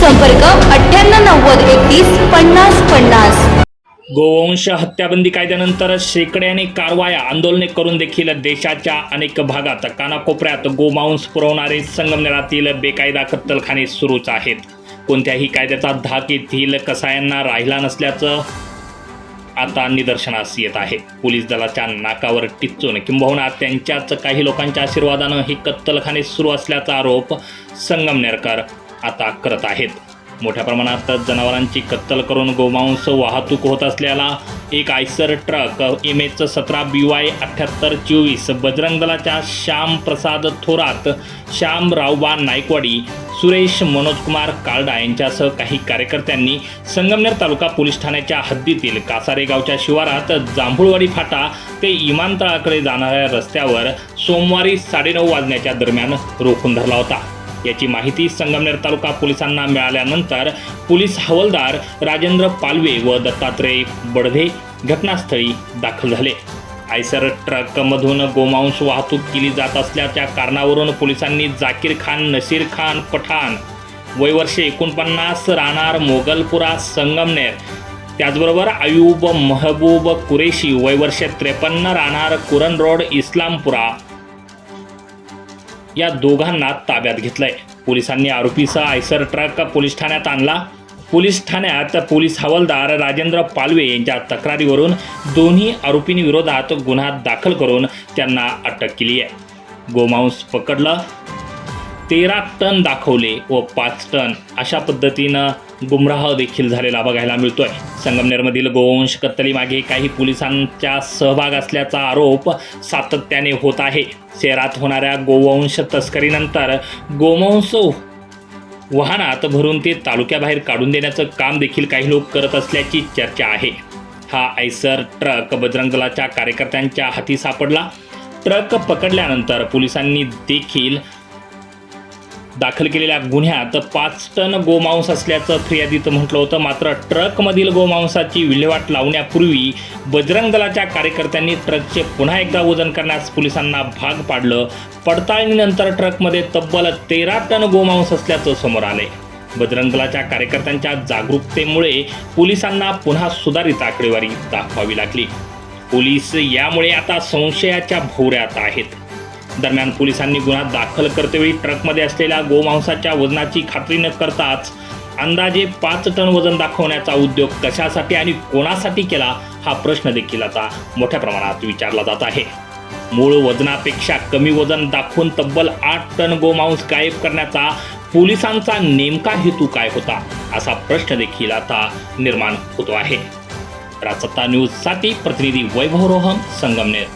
संपर्क अठ्ठ्याण्णव नव्वद एकतीस पन्नास पन्नास. गोवंश हत्याबंदी कायद्यानंतर शेकड्याने कारवाया आंदोलने करून देखील देशाच्या अनेक भागात कानाकोपऱ्यात गोमांस पुरवणारे संगमनेरातील बेकायदा कत्तलखाने सुरूच आहेत. कोणत्याही कायद्याचा धाक येथील कसायांना राहिला नसल्याचं आता निदर्शनास येत आहे. पोलीस दलाच्या नाकावर टिच्चून किंबहुना त्यांच्याच काही लोकांच्या आशीर्वादानं ही कत्तलखाने सुरू असल्याचा आरोप संगमनेरकर आता करत आहेत. मोठ्या प्रमाणात जनावरांची कत्तल करून गोमांस वाहतूक होत असलेला एक आयसर ट्रक एम एच सतरा बी वाय अठ्ठ्याहत्तर चोवीस बजरंग दलाच्या श्याम प्रसाद थोरात श्याम रावबा नायकवाडी सुरेश मनोजकुमार काळडा यांच्यासह काही कार्यकर्त्यांनी संगमनेर तालुका पोलीस ठाण्याच्या हद्दीतील कासारे गावच्या शिवारात जांभूळवाडी फाटा ते इमानतळाकडे जाणाऱ्या रस्त्यावर सोमवारी साडेनऊ वाजण्याच्या दरम्यान रोखून धरला होता. याची माहिती संगमनेर तालुका पोलिसांना मिळाल्यानंतर पोलीस हवालदार राजेंद्र पालवे व दत्तात्रय बडधे घटनास्थळी दाखल झाले. आयसर ट्रकमधून गोमांस वाहतूक केली जात असल्याच्या कारणावरून पोलिसांनी जाकीर खान नसीर खान पठाण वयवर्षे एकोणपन्नास राहणार मोगलपुरा संगमनेर त्याचबरोबर आयुब महबूब कुरेशी वयवर्षे त्रेपन्न राहणार कुरण रोड इस्लामपुरा या दोघांना ताब्यात घेतलंय. पोलिसांनी आरोपीसह आयसर ट्रक पोलीस ठाण्यात आणला. पोलीस ठाण्यात पोलीस हवालदार राजेंद्र पालवे यांच्या तक्रारीवरून दोन्ही आरोपींविरोधात गुन्हा दाखल करून त्यांना अटक केली आहे. गोमांस पकडलं. तेरा टन दाखवले व पाच टन अशा पद्धतीनं गुमराह देखील झालेला बघायला मिळतोय. संगमनेरमधील गोवंश कत्तलीमागे काही पोलिसांचा सहभाग असल्याचा आरोप सातत्याने होत आहे. शहरात होणाऱ्या गोवंश तस्करीनंतर गोवंश वाहनात भरून ते तालुक्याबाहेर काढून देण्याचं काम देखील काही लोक करत असल्याची चर्चा आहे. हा आयसर ट्रक बजरंग दलाच्या कार्यकर्त्यांच्या हाती सापडला. ट्रक पकडल्यानंतर पोलिसांनी देखील दाखल केलेल्या गुन्ह्यात पाच टन गोमांस असल्याचं फिर्यादीत म्हटलं होतं. मात्र ट्रकमधील गोमांसाची विल्हेवाट लावण्यापूर्वी बजरंग दलाच्या कार्यकर्त्यांनी ट्रकचे पुन्हा एकदा वजन करण्यास पोलिसांना भाग पाडलं. पडताळणीनंतर ट्रकमध्ये तब्बल तेरा टन गोमांस असल्याचं समोर आले बजरंग दलाच्या कार्यकर्त्यांच्या जागरूकतेमुळे पोलिसांना पुन्हा सुधारित आकडेवारी दाखवावी लागली. पोलीस यामुळे आता संशयाच्या भोवऱ्यात आहेत. दरम्यान पोलिसांनी गुन्हा दाखल करतेवेळी ट्रकमध्ये असलेल्या गोमांसाच्या वजनाची खात्री न करताच अंदाजे पाच टन वजन दाखवण्याचा उद्योग कशासाठी आणि कोणासाठी केला हा प्रश्न देखील आता मोठ्या प्रमाणात विचारला जात आहे. मूळ वजनापेक्षा कमी वजन दाखवून तब्बल आठ टन गोमांस गायब करण्याचा पोलिसांचा नेमका हेतू काय होता असा प्रश्न देखील आता निर्माण होतो आहे. राजसत्ता न्यूजसाठी प्रतिनिधी वैभव रोहन संगमनेर.